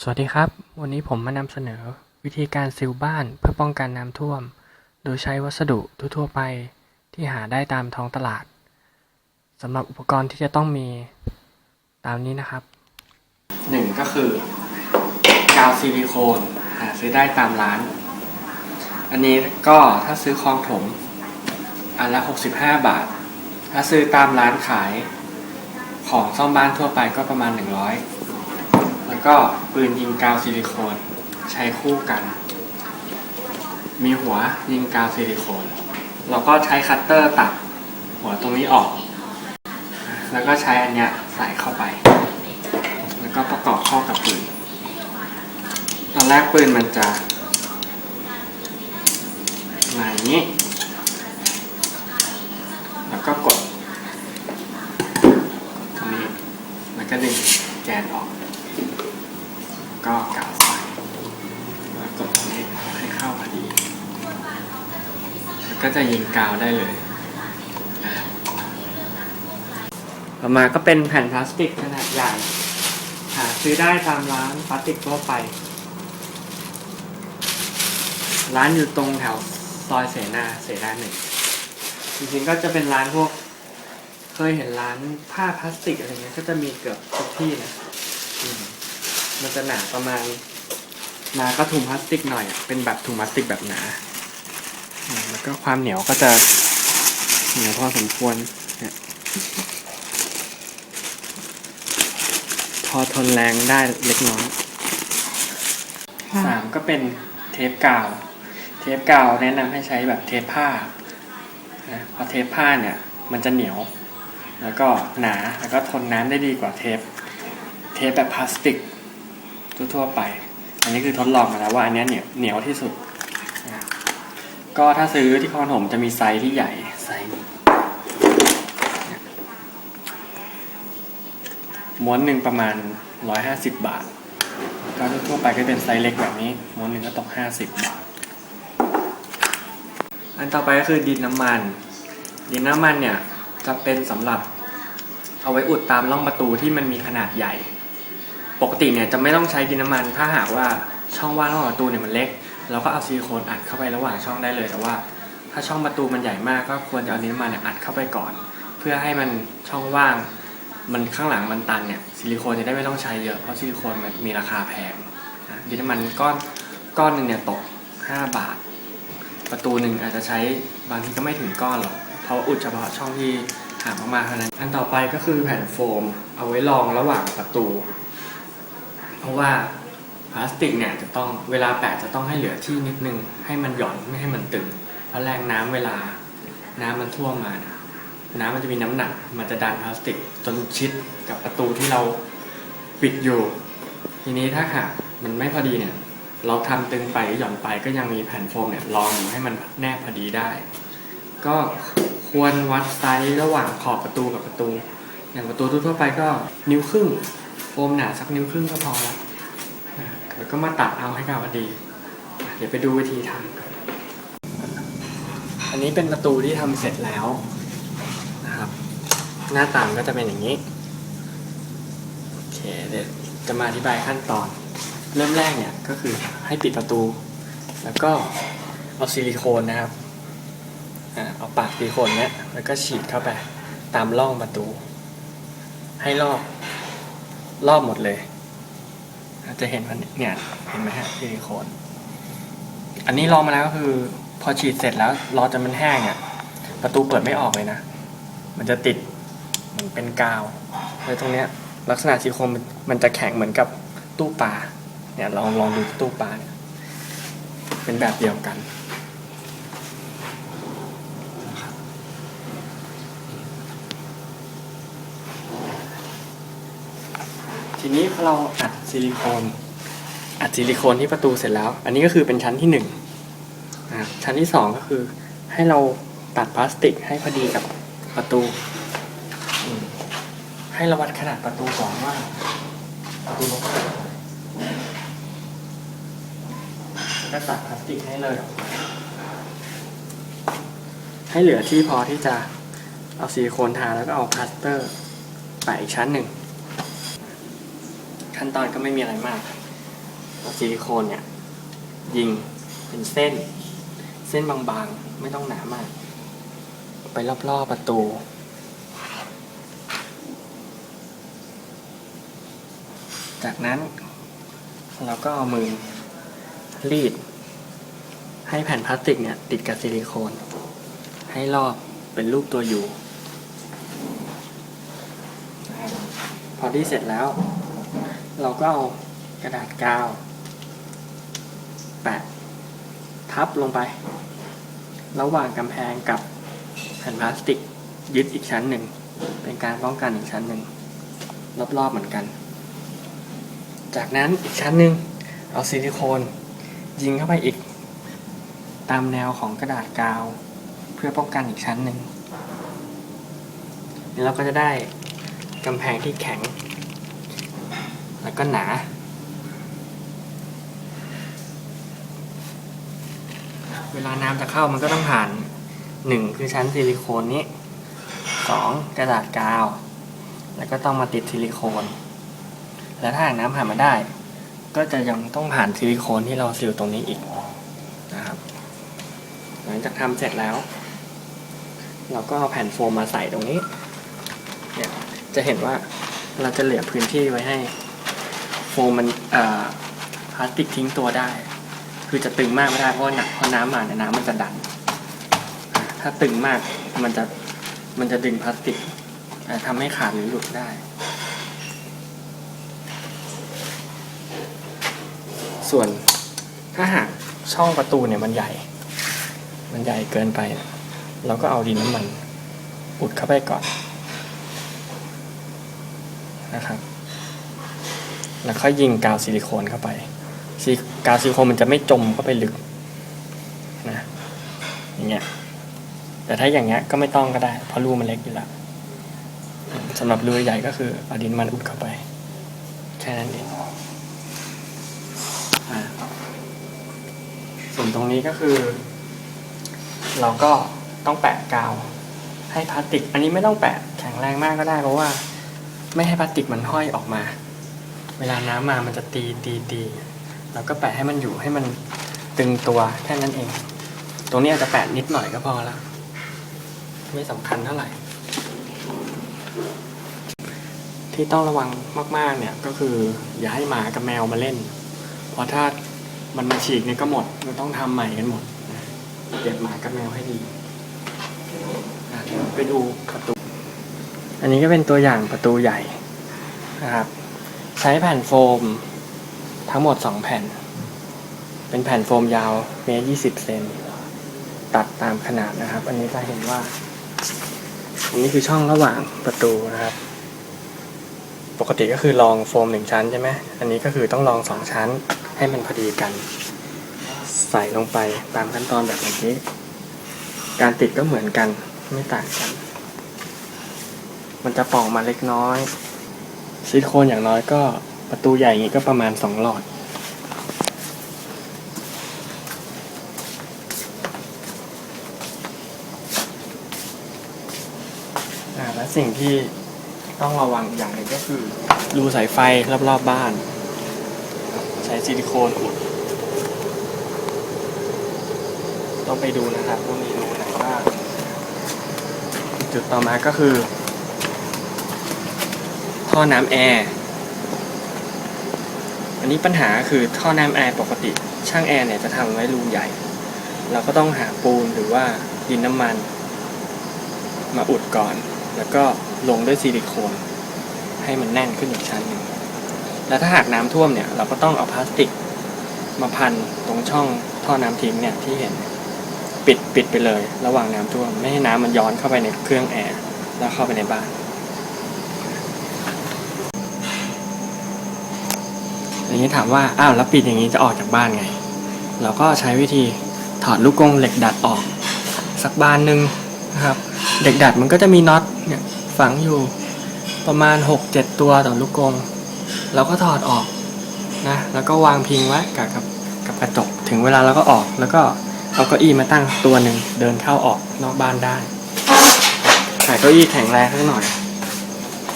สวัสดีครับ วันนี้ผมมานำเสนอวิธีการซีลบ้านเพื่อป้องกันน้ำท่วม โดยใช้วัสดุทั่วไปที่หาได้ตามท้องตลาดสำหรับอุปกรณ์ที่จะต้องมีตามนี้นะครับหนึ่งก็คือกาวซิลิโคนหาซื้อได้ตามร้าน อันนี้ก็ถ้าซื้อคลองถม อันละ 65 บาท ถ้าซื้อตามร้านขายของซ่อมบ้านทั่วไปก็ประมาณ 100 แล้วก็ปืนยิงกาวซิลิโคนใช้คู่กัน มีหัวยิงกาวซิลิโคนเราก็ใช้คัตเตอร์ตัดหัวตรงนี้ออก แล้วก็ใช้อันเนี้ยใส่เข้าไป แล้วก็ประกอบเข้ากับปืน ตอนแรกปืนมันจะมาอย่างนี้ แล้วก็กดตรงนี้ แล้วก็ดึงแกนออก ก็กาวใส่แล้วกดตรงนี้ให้เข้าพอดีแล้วก็จะยิงกาวได้เลย ต่อมาก็เป็นแผ่นพลาสติกขนาดใหญ่ หาซื้อได้ตามร้านพลาสติกทั่วไป ร้านอยู่ตรงแถวซอยเสนาเสนาหนึ่ง จริงๆก็จะเป็นร้านพวก เคยเห็นร้านผ้าพลาสติกอะไรเงี้ย ก็จะมีเกือบทุกที่นะ มันจะหนาประมาณหนาก็ถุงพลาสติกหน่อยอะเป็นแบบถุงพลาสติกแบบหนาอืมแล้วก็ความเหนียวก็จะเหนียวพอสมควรเนี่ยพอทนแรงได้เล็กน้อยค่ะสามก็เป็นเทปกาว เทปกาวแนะนำให้ใช้แบบเทปผ้านะเพราะเทปผ้าเนี่ยมันจะเหนียว แล้วก็หนา แล้วก็ทนน้ำได้ดีกว่าเทป เทปแบบพลาสติก ทั่วๆไป อันนี้คือทดลองมาแล้วว่าอันนี้เหนียวเหนียวที่สุด ก็ถ้าซื้อที่คอนถมจะมีไซส์ที่ใหญ่ไซส์มีม้วนหนึ่งประมาณ 150 บาทก็ทั่วไปก็เป็นไซส์เล็กแบบนี้ ม้วนหนึ่งก็ตก 50 บาท อันต่อไปก็คือดินน้ำมัน ดินน้ำมันเนี่ยจะเป็นสำหรับเอาไว้อุดตามร่องประตูที่มันมีขนาดใหญ่ ปกติเนี่ยจะไม่ต้องใช้ดินน้ำมัน ถ้าหากว่าช่องว่างระหว่างประตูเนี่ยมันเล็ก เราก็เอาซิลิโคนอัดเข้าไประหว่างช่องได้เลยแต่ว่า ถ้าช่องประตูมันใหญ่มากก็ควรจะเอาดินน้ำมันเนี่ยอัดเข้าไปก่อน เพื่อให้มันช่องว่าง มันข้างหลังมันตันเนี่ยซิลิโคนจะได้ไม่ต้องใช้เยอะเพราะซิลิโคนมันมีราคาแพงนะดินน้ำมันก้อนก้อนหนึ่งเนี่ยตก 5 บาท ประตูหนึ่งอาจจะใช้บางทีก็ไม่ถึงก้อนหรอกเพราะอุดเฉพาะช่องที่ห่างมากๆเท่านั้นอันต่อไปก็คือแผ่นโฟม เอาไว้รองระหว่างประตู เพราะว่าพลาสติกเนี่ยจะต้องเวลาแปะจะต้องให้เหลือที่นิดนึง ให้มันหย่อนไม่ให้มันตึงเพราะแรงน้ำเวลาน้ำมันท่วมมาน้ำมันจะมีน้ำหนัก มันจะดันพลาสติกจนชิดกับประตูที่เราปิดอยู่ ทีนี้ถ้าหากมันไม่พอดีเนี่ย เราทำตึงไปหย่อนไปก็ยังมีแผ่นโฟมเนี่ยรองอยู่ให้มันแนบพอดีได้ ก็ควรวัดไซส์ระหว่างขอบประตูกับประตู อย่างประตูทั่วไปก็นิ้วครึ่ง โฟมหนาสักนิ้วครึ่งก็พอแล้วนะแล้วก็มาตัดเอาให้เข้าพอดี เดี๋ยวไปดูวิธีทำกัน อันนี้เป็นประตูที่ทำเสร็จแล้วนะครับ หน้าต่างก็จะเป็นอย่างนี้ โอเคเดี๋ยวจะมาอธิบายขั้นตอน เริ่มแรกเนี่ยก็คือให้ปิดประตู แล้วก็เอาซิลิโคนนะครับเอาปากซิลิโคนเนี้ยแล้วก็ฉีดเข้าไปตามร่องประตู ให้รอบ รอบหมดเลยอาจจะเห็นมันเนี่ยเห็นไหมฮะซิลิโคนอันนี้ลองมาแล้วก็คือ พอฉีดเสร็จแล้วรอจนมันแห้งอะประตูเปิดไม่ออกเลยนะ มันจะติดเหมือนเป็นกาวแล้วตรงเนี้ย ลักษณะซิลิโคนมันจะแข็งเหมือนกับตู้ปลาเนี่ยลองลองดูตู้ปลาเนี่ยเป็นแบบเดียวกันนะครับ ทีนี้พอเราอัดซิลิโคนอัดซิลิโคนที่ประตูเสร็จแล้ว อันนี้ก็คือเป็นชั้นที่หนึ่งชั้นที่สองก็คือให้เราตัดพลาสติกให้พอดีกับประตู ให้ราวัดขนาดประตูก่อนว่าประตูลงก็ตัดพลาสติกให้เลย ให้เหลือที่พอที่จะเอาซิลิโคนทาแล้วก็เอาพลาสเตอร์แปะอีกชั้นหนึ่ง ขั้นตอนก็ไม่มีอะไรมากเอาซิลิโคนเนี่ย ยิงเป็นเส้น เส้นบางๆ ไม่ต้องหนามาก ไปรอบๆประตูจากนั้นเราก็เอามือรีด ให้แผ่นพลาสติกเนี่ย ติดกับซิลิโคน ให้รอบเป็นรูปตัวยูนะครับพอที่เสร็จแล้ว เราก็เอากระดาษกาวแปะทับลงไป ระหว่างกำแพงกับแผ่นพลาสติกยึดอีกชั้นหนึ่ง เป็นการป้องกันอีกชั้นหนึ่ง รอบๆเหมือนกัน จากนั้นอีกชั้นหนึ่งเอาซิลิโคนยิงเข้าไปอีก ตามแนวของกระดาษกาว เพื่อป้องกันอีกชั้นหนึ่งนี่เราก็จะได้กำแพงที่แข็ง แล้วก็หนา เวลาน้ำจะเข้ามันก็ต้องผ่านหนึ่งคือชั้นซิลิโคนนี้สองกระดาษกาว แล้วก็ต้องมาติดซิลิโคน แล้วถ้าหากน้ำผ่านมาได้ ก็จะยังต้องผ่านซิลิโคนที่เราซิลตรงนี้อีกนะครับ หลังจากทำเสร็จแล้ว เราก็เอาแผ่นโฟมมาใส่ตรงนี้เนี่ยจะเห็นว่าเราจะเหลือพื้นที่ไว้ให้ โฟมมันพลาสติกทิ้งตัวได้ คือจะตึงมากไม่ได้เพราะว่าหนักเพราะน้ำมาเนี่ยน้ำมันจะดัน ถ้าตึงมากมันจะมันจะดึงพลาสติกทำให้ขาดหรือหลุดได้ ส่วนถ้าหากช่องประตูเนี่ยมันใหญ่ มันใหญ่เกินไป เราก็เอาดินน้ำมันอุดเข้าไปก่อนนะครับ แล้วค่อยยิงกาวซิลิโคนเข้าไปซิกาวซิลิโคนมันจะไม่จมเข้าไปลึกนะอย่างเงี้ยแต่ถ้าอย่างเงี้ยก็ไม่ต้องก็ได้ เพราะรูมันเล็กอยู่แล้วสำหรับรูใหญ่ก็คือเอาดินมันอุดเข้าไปแค่นั้นเองส่วนตรงนี้ก็คือ เราก็ต้องแปะกาวให้พลาสติก อันนี้ไม่ต้องแปะแข็งแรงมากก็ได้ เพราะว่า ไม่ให้พลาสติกมันห้อยออกมา เวลาน้ำมามันจะตีตีตีเราก็แปะให้มันอยู่ให้มันตึงตัวแค่นั้นเอง ตรงนี้อาจจะแปะนิดหน่อยก็พอละไม่สำคัญเท่าไหร่ ที่ต้องระวังมากๆเนี่ยก็คือ อย่าให้หมากับแมวมาเล่น เพราะถ้ามันมาฉีกเนี่ยก็หมดมันต้องทำใหม่กันหมดเก็บหมากับแมวให้ดีไปดูประตู อันนี้ก็เป็นตัวอย่างประตูใหญ่นะครับ ใช้แผ่นโฟมทั้งหมดสองแผ่น เป็นแผ่นโฟมยาวเมตรยี่สิบเซนตัดตามขนาดนะครับ อันนี้จะเห็นว่าอันนี้คือช่องระหว่างประตูนะครับ ปกติก็คือรองโฟมหนึ่งชั้นใช่ไหมอันนี้ก็คือต้องรองสองชั้นให้มันพอดีกัน ใส่ลงไปตามขั้นตอนแบบเมื่อกี้ การติดก็เหมือนกันไม่ต่างกัน มันจะป่องมาเล็กน้อย ซิลิโคนอย่างน้อยก็ประตูใหญ่อย่างนี้ก็ประมาณสองหลอด และสิ่งที่ต้องระวังอย่างหนึ่งก็คือ รูสายไฟรอบๆบบ้าน ใช้ซิลิโคนอุด ต้องไปดูนะครับว่ามีรูไหนบ้างจุดต่อมาก็คือ ท่อน้ำแอร์อันนี้ปัญหาคือท่อน้ำแอร์ปกติ ช่างแอร์เนี่ยจะทำไว้รูใหญ่ เราก็ต้องหาปูนหรือว่าดินน้ำมัน มาอุดก่อน แล้วก็ลงด้วยซิลิโคน ให้มันแน่นขึ้นอีกชั้นหนึ่งแล้วถ้าหากน้ำท่วมเนี่ยเราก็ต้องเอาพลาสติก มาพันตรงช่องท่อน้ำทิ้งเนี่ยที่เห็นปิดปิดไปเลย ระหว่างน้ำท่วมไม่ให้น้ำมันย้อนเข้าไปในเครื่องแอร์แล้วเข้าไปในบ้าน อย่าง นี้ถามว่าอ้าวแล้วปิดอย่างนี้จะออกจากบ้านไง เราก็ใช้วิธีถอดลูกกรงเหล็กดัดออก สักบานหนึ่งนะครับเหล็กดัดมันก็จะมีน็อตเนี่ยฝังอยู่ประมาณ 6-7 ตัวต่อลูกกรงเราก็ถอดออกนะแล้วก็วางพิงไว้กับกับกับกระจกถึงเวลาเราก็ออกแล้วก็เอาเก้าอี้มาตั้งตัวหนึ่งเดินเข้าออกนอกบ้านได้ขายเก้าอี้แข็งแรงสักหน่อย